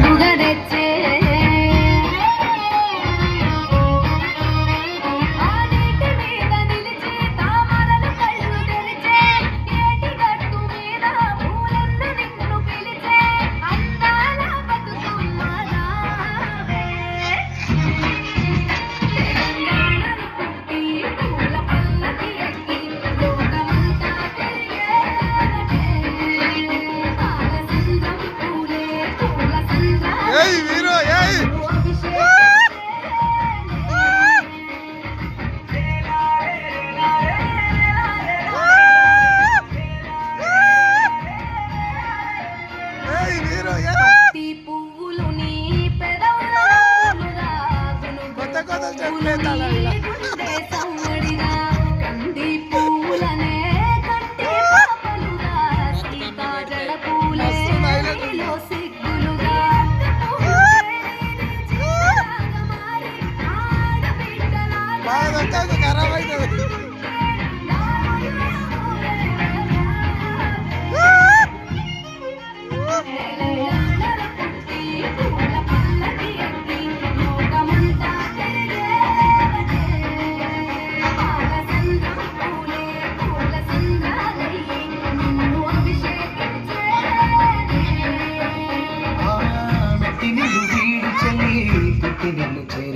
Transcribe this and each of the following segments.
Who got it? పత్తి పువ్వులు నీ కొత్త కొత్త కంది బాగా ఖరాబ్ అవుతుంది.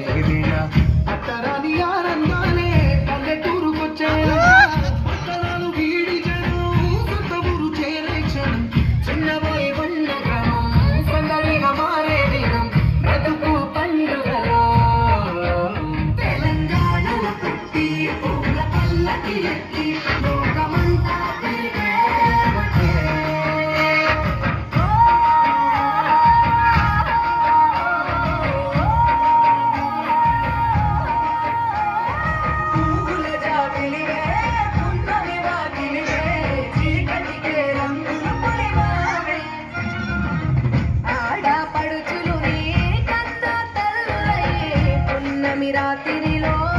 ఎగిరేనా అట్టరాని ఆనందాలే పల్లెటూరుకొచ్చేనా పట్టణాలు వీడిచను కొత్త ఊరు చేరేచను చిన్నబోయి పండ గ్రామం సందడిగా మారే దినం. బ్రతుకు పండుగలో. తెలంగాణ పుట్టి పూల పల్లకి ఎక్కి আমি রাত্রিলো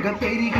பெருக பெருக